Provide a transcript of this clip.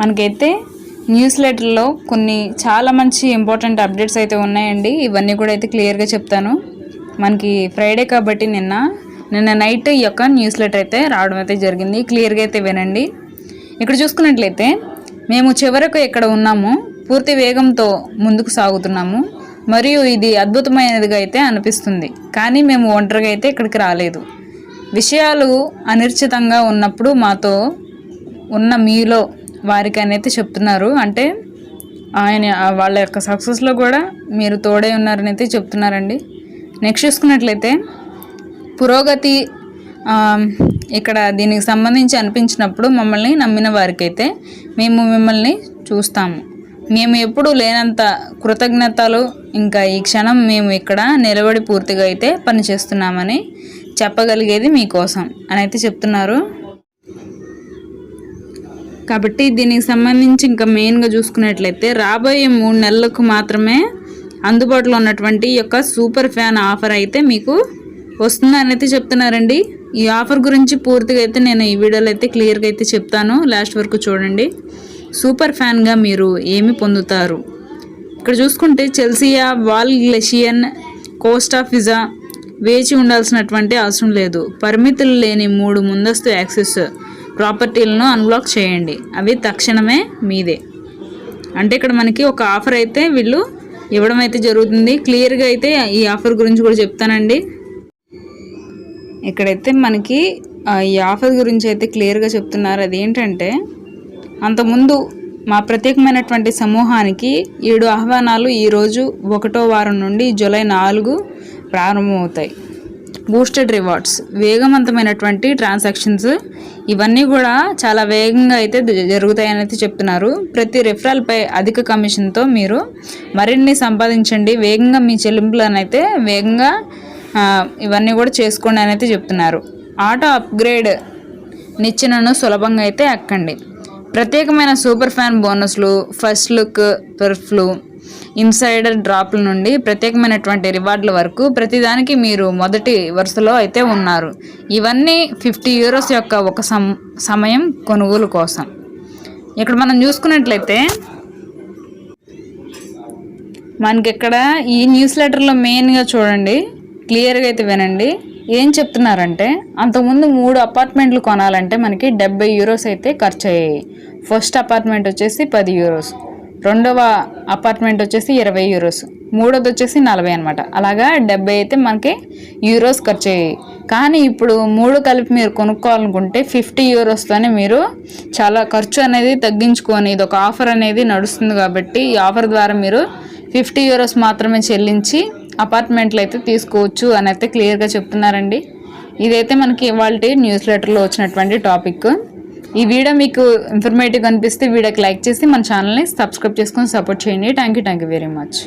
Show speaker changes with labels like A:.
A: మనకైతే న్యూస్ లెటర్లో కొన్ని చాలా మంచి ఇంపార్టెంట్ అప్డేట్స్ అయితే ఉన్నాయండి. ఇవన్నీ కూడా అయితే క్లియర్గా చెప్తాను. మనకి ఫ్రైడే కాబట్టి నిన్న నిన్న నైట్ ఈ యొక్క న్యూస్ లెటర్ అయితే రావడం అయితే జరిగింది. క్లియర్గా అయితే వినండి. ఇక్కడ చూసుకున్నట్లయితే మేము చివరకు ఎక్కడ ఉన్నాము. పూర్తి వేగంతో ముందుకు సాగుతున్నాము. మరియు ఇది అద్భుతమైనదిగా అయితే అనిపిస్తుంది. కానీ మేము ఒంటరిగా అయితే ఇక్కడికి రాలేదు. విషయాలు అనిర్చితంగా ఉన్నప్పుడు మాతో ఉన్న మీలో వారికి అనేది చెప్తున్నారు. అంటే ఆయన వాళ్ళ యొక్క సక్సెస్లో కూడా మీరు తోడై ఉన్నారని అయితే చెప్తున్నారండి. నెక్స్ట్ చూసుకున్నట్లయితే పురోగతి ఇక్కడ దీనికి సంబంధించి అనిపించినప్పుడు మమ్మల్ని నమ్మిన వారికైతే మేము మిమ్మల్ని చూస్తాము. మేము ఎప్పుడూ లేనంత కృతజ్ఞతలు ఇంకా ఈ క్షణం మేము ఇక్కడ నిలబడి పూర్తిగా అయితే పనిచేస్తున్నామని చెప్పగలిగేది మీకోసం అని అయితే చెప్తున్నారు. కాబట్టి దీనికి సంబంధించి ఇంకా మెయిన్గా చూసుకున్నట్లయితే రాబోయే మూడు నెలలకు మాత్రమే అందుబాటులో ఉన్నటువంటి ఈ యొక్క సూపర్ ఫ్యాన్ ఆఫర్ అయితే మీకు వస్తుందని అయితే చెప్తున్నారండి. ఈ ఆఫర్ గురించి పూర్తిగా అయితే నేను ఈ వీడియోలో అయితే క్లియర్గా అయితే చెప్తాను. లాస్ట్ వరకు చూడండి. సూపర్ ఫ్యాన్గా మీరు ఏమి పొందుతారు? ఇక్కడ చూసుకుంటే చెల్సియా వాల్ గ్లెషియన్ కోస్టా ఫిజా వేచి ఉండాల్సినటువంటి అవసరం లేదు. పరిమితులు లేని మూడు ముందస్తు యాక్సెస్ ప్రాపర్టీలను అన్బ్లాక్ చేయండి. అవి తక్షణమే మీదే. అంటే ఇక్కడ మనకి ఒక ఆఫర్ అయితే వీళ్ళు ఇవ్వడం అయితే జరుగుతుంది. క్లియర్గా అయితే ఈ ఆఫర్ గురించి కూడా చెప్తానండి. ఇక్కడైతే మనకి ఈ ఆఫర్ గురించి అయితే క్లియర్గా చెప్తున్నారు. అదేంటంటే అంతకుముందు మా ప్రత్యేకమైనటువంటి సమూహానికి ఏడు ఆహ్వానాలు ఈరోజు ఒకటో వారం నుండి జూలై నాలుగు ప్రారంభమవుతాయి. బూస్టెడ్ రివార్డ్స్ వేగవంతమైనటువంటి ట్రాన్సాక్షన్స్ ఇవన్నీ కూడా చాలా వేగంగా అయితే జ- జరుగుతాయని అయితే చెప్తున్నారు. ప్రతి రెఫరల్పై అధిక కమిషన్తో మీరు మరిన్ని సంపాదించండి వేగంగా మీ చెల్లింపులను అయితే వేగంగా ఇవన్నీ కూడా చేసుకోండి అని అయితే చెప్తున్నారు. ఆటో అప్గ్రేడ్ నిచ్చెనను సులభంగా అయితే ఎక్కండి. ప్రత్యేకమైన సూపర్ ఫ్యాన్ బోనస్లు ఫస్ట్ లుక్ పెర్ఫ్లు ఇన్సైడర్ డ్రాప్ల నుండి ప్రత్యేకమైనటువంటి రివార్డుల వరకు ప్రతిదానికి మీరు మొదటి వరుసలో అయితే ఉన్నారు. ఇవన్నీ ఫిఫ్టీ యూరోస్ యొక్క ఒక సమ సమయం కొనుగోలు కోసం. ఇక్కడ మనం చూసుకున్నట్లయితే మనకి ఇక్కడ ఈ న్యూస్ లెటర్లో మెయిన్గా చూడండి క్లియర్గా అయితే వినండి. ఏం చెప్తున్నారంటే అంతకుముందు మూడు అపార్ట్మెంట్లు కొనాలంటే మనకి డెబ్బై యూరోస్ అయితే ఖర్చు అయ్యాయి ఫస్ట్ అపార్ట్మెంట్ వచ్చేసి పది యూరోస్. రెండవ అపార్ట్మెంట్ వచ్చేసి ఇరవై యూరోస్. మూడోది వచ్చేసి నలభై అనమాట అలాగా డెబ్బై అయితే మనకి యూరోస్ ఖర్చు అయ్యాయి కానీ ఇప్పుడు మూడు కలిపి మీరు కొనుక్కోవాలనుకుంటే ఫిఫ్టీ యూరోస్తోనే మీరు చాలా ఖర్చు అనేది తగ్గించుకొని ఇది ఒక ఆఫర్ అనేది నడుస్తుంది కాబట్టి ఈ ఆఫర్ ద్వారా మీరు ఫిఫ్టీ యూరోస్ మాత్రమే చెల్లించి అపార్ట్మెంట్లు అయితే తీసుకోవచ్చు అని అయితే క్లియర్గా చెప్తున్నారండి. ఇదైతే మనకి ఇవాళ న్యూస్ లెటర్లో వచ్చినటువంటి టాపిక్. ఈ వీడియో మీకు ఇన్ఫర్మేటివ్ అనిపిస్తే వీడియోకి లైక్ చేసి మన ఛానల్ని సబ్స్క్రైబ్ చేసుకొని సపోర్ట్ చేయండి. Thank you thank you very much.